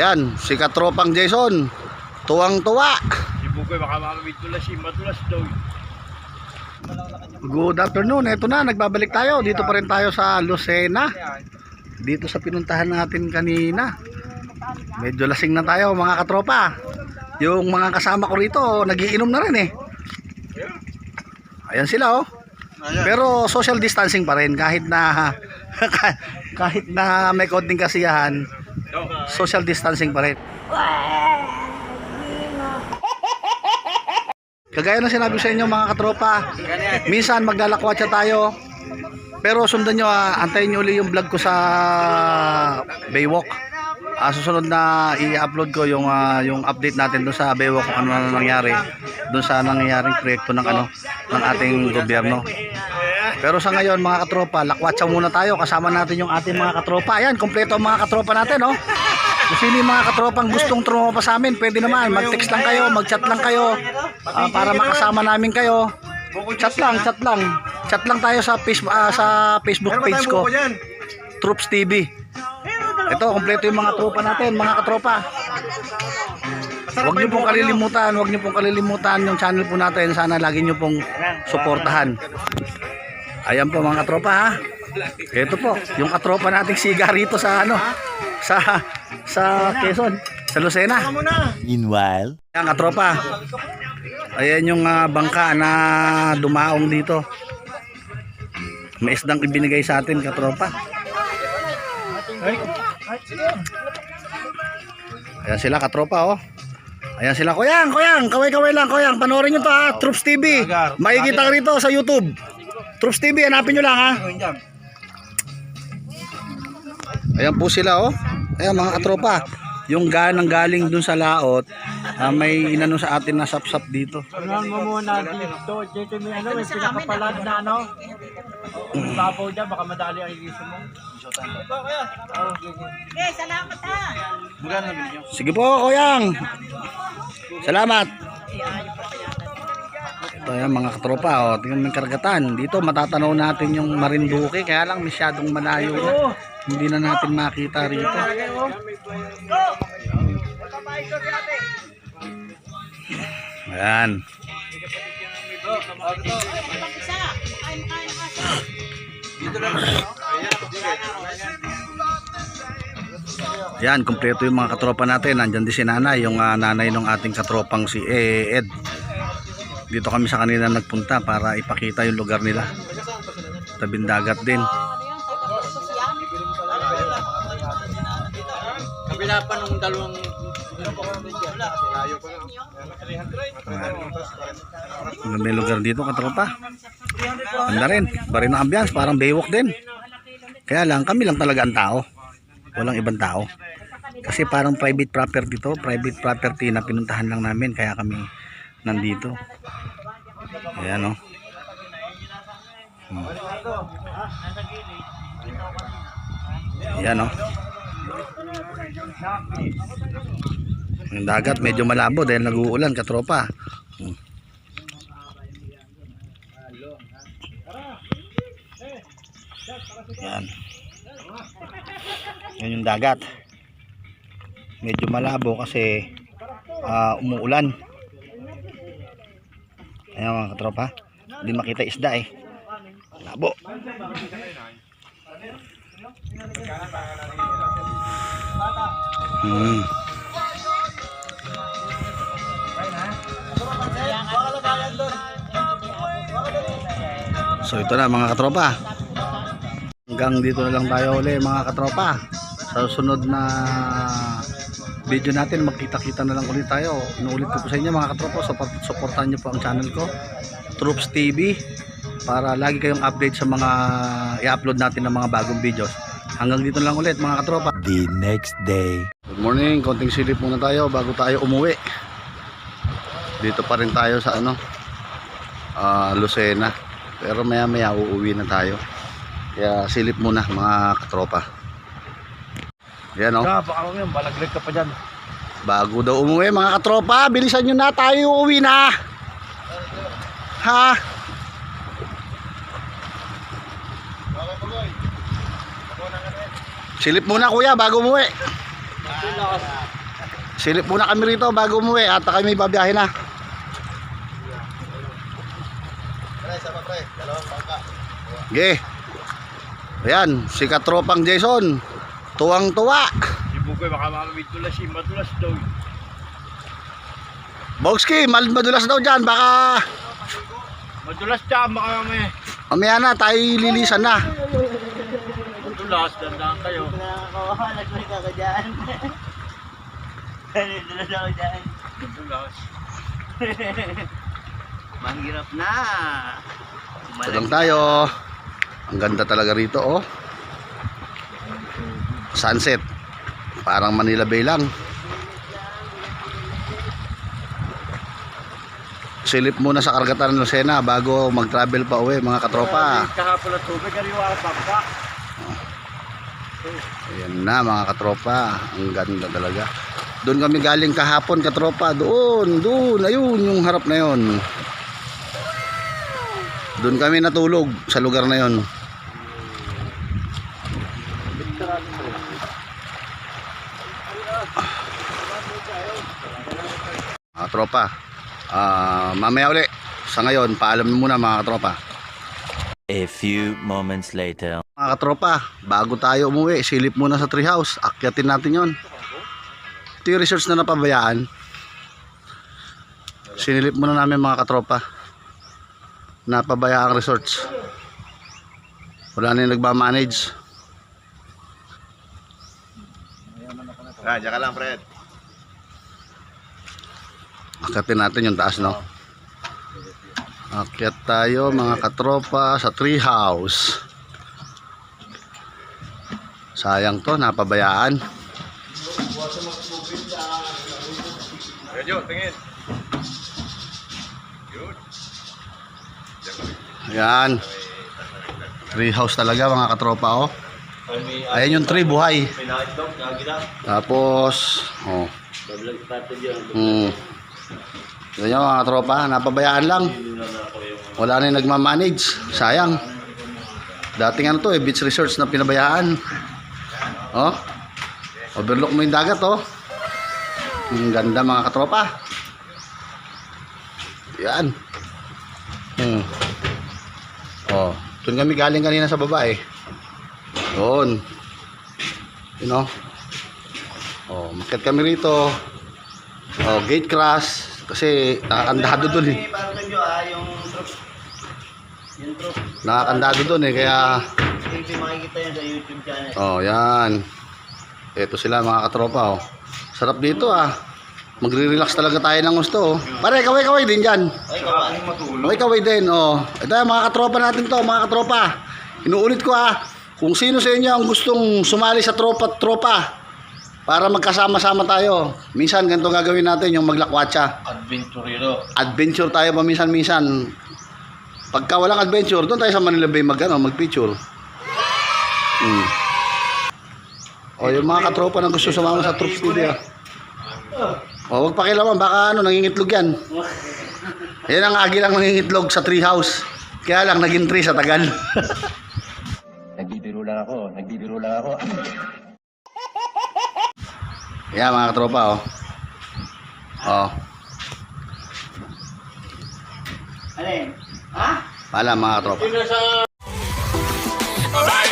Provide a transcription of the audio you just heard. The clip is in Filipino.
Ayan, si katropang Jason. Tuwang-tuwa. Si Bugoy baka makamit tulas si matulas daw. Good afternoon. Ito na, nagbabalik tayo. Dito pa rin tayo sa Lucena. Dito sa pinuntahan natin kanina. Medyo lasing na tayo mga katropa. Yung mga kasama ko rito, nagiinom na rin eh. Ayan sila oh. Pero social distancing pa rin kahit na kahit na may konting kasiyahan, social distancing pa rin. Kagaya ng sinabi sa inyo mga katropa, minsan magdalakwatsa tayo. Pero sundan nyo, ah, antayin nyo uli yung vlog ko sa Baywalk. Ah, susunod na i-upload ko yung ah, yung update natin doon sa Baywalk kung ano na nangyari doon sa nangyayaring proyekto ng ano ng ating gobyerno. Pero sa ngayon mga katropa, lakwatsa muna tayo kasama natin yung ating mga katropa. Ayan, kompleto ang mga katropa natin, oh. Kung sino yung mga katropang gustong trumapa sa amin, pwede naman. Mag-text lang kayo, mag-chat lang kayo ah, para makasama namin kayo. Chat lang, chat lang. Chat lang tayo sa Facebook, sa Facebook page ko, Troops TV. Ito, kompleto yung mga tropa natin, mga katropa. Huwag niyo pong kalilimutan, huwag niyo pong kalilimutan yung channel po natin. Sana lagi niyo pong suportahan. Ayan po mga katropa ha. Ito po, yung katropa nating siga rito sa ano, sa sa Quezon, sa Lucena. Meanwhile, Ayan katropa. Ayan yung ah, bangka na dumaong dito. May isdang ibinigay sa atin katropa. Ayan sila katropa oh. Ayan sila kuyang, kuyang, kaway-kaway lang, kuyang. Panoorin nyo to ha, Troops TV. Makikita ka rito sa YouTube. Troops TV, hanapin nyo lang ha. Ayan po sila oh. Ayan mga katropa. Yung ganang galing dun sa laot, ah, may inano sa atin na sapsap dito. Tingnan mo muna dito. Dito may ano, may pinakapalag na ano. Babaw dyan, baka madali ang ilisip mo. Okay, salamat ha. Sige po, Kuyang. Salamat. Ito yan mga katropa, oh. tingnan yung karagatan. Dito matatanaw natin yung Marinduque, kaya lang masyadong malayo na. Hindi na natin makita rito. Ayan. Yan, kumpleto yung mga katropa natin. Nandyan din si nanay, yung ah, nanay ng ating katropang si eh, Ed. Dito kami sa kanila nagpunta para ipakita yung lugar nila. Tabing dagat din. Kabila pa nung dalawang Ang ganda yung lugar dito katropa. Ganda rin. Iba rin ang ambiance. Parang baywalk din. Kaya lang kami lang talaga ang tao. Walang ibang tao. Kasi parang private property to. Private property na pinuntahan lang namin. Kaya kami nandito. Ayan o. Hmm. Ayan o. Yung dagat medyo malabo dahil nag-uulan katropa. Hmm. Yan. Yan yung dagat. Medyo malabo kasi ah, umuulan. Ayan mga katropa. Hindi makita isda eh. Labo. Hmm. So ito na mga katropa. Hanggang dito na lang tayo uli mga katropa. Sa susunod na video natin magkita-kita na lang ulit tayo. Inuulit ko po sa inyo mga katropa. Support, supportan nyo po ang channel ko. Troops TV para lagi kayong update sa mga i-upload natin ng mga bagong videos. Hanggang dito na lang ulit mga katropa. the next day. Good morning, konting silip muna tayo bago tayo umuwi. Dito pa rin tayo sa ano, ah, Lucena. Pero maya maya uuwi na tayo. Kaya silip muna mga katropa. Yan o, Ah, baka ngayon, balaglag ka pa dyan. bago daw umuwi mga katropa. Bilisan nyo na tayo uuwi na. Ha? Silip muna kuya bago umuwi. Silip muna kami rito bago umuwi at kami babiyahe na. Ge. Ayan, si katropang Jason. Tuwang-tuwa. Si Bugoy, baka mamamitulas si Matulas daw. Bogski, mal madulas daw dyan. Baka Matulas dyan, baka mamaya. mamaya na tayo lilisan na. Matulas, dandaan kayo. Nakakawahalag na ka dyan. Na ako dyan. Matulas. Mahirap na. Ito lang tayo. Ang ganda talaga rito, oh. Sunset. Parang Manila Bay lang. Silip muna sa karagatan ng Lucena bago mag-travel pa uwi, mga katropa. Kahapon na tubig, kariwa ang bangka. Ayan na, mga katropa. Ang ganda talaga. Doon kami galing kahapon, katropa. Doon, doon. Ayun, yung harap na yon. Doon kami natulog sa lugar na yon. Mga tropa. Ah, mamaya uli. Sa ngayon, paalam na muna mga katropa. A few moments later. Mga katropa, bago tayo umuwi, silip muna sa treehouse. Akyatin natin yon. Ito yung resorts na napabayaan. Sinilip muna namin mga katropa. Napabayaang resorts. Wala na yung nagmamanage. Ah, diyan ka lang, Fred. Akyatin natin yung taas, no? Akyat tayo mga katropa sa treehouse. Sayang to, napabayaan. Medyo, tingin. Ayan. Treehouse talaga mga katropa, oh. Ayan yung tree, buhay. Tapos, oh. Hmm. Yan yung mga tropa, napabayaan lang. Wala na yung nagmamanage. Sayang. Dating ano to, eh, beach resorts na pinabayaan. Oh. Overlook mo yung dagat, oh. Ang ganda mga katropa. Yan. Hmm. Oh, doon kami galing kanina sa baba eh. Doon. You know? Oh, makat kami rito. Oh, gate crash kasi nakakandado doon eh. Ah, yung truck. Yung truck. Nakakandado doon eh kaya Hindi makikita yan sa YouTube channel. oh, yan. Ito sila mga katropa oh. Sarap dito ah. Magre-relax talaga tayo ng gusto oh. Pare, kaway-kaway din matulog. Kaway-kaway din oh. Ito mga katropa natin to, mga katropa. Inuulit ko ah. Kung sino sa inyo ang gustong sumali sa tropa-tropa para magkasama-sama tayo. Minsan ganito gagawin natin yung maglakwatsa. Adventurero. adventure tayo pa minsan-minsan. Pagka walang adventure, doon tayo sa Manila Bay mag, ano, mag-picture. Hmm. O, yung mga katropa na gusto sumama sa Troops TV, ah. O, huwag pakilaman, baka ano, nangingitlog yan. Yan ang agi lang nangingitlog sa treehouse. Kaya lang, naging tree sa tagal. lang ako. Nagbibiro lang ako. yeah, mga katropa, oh. Oh. Alin? Ha? Pala, mga katropa. Alright!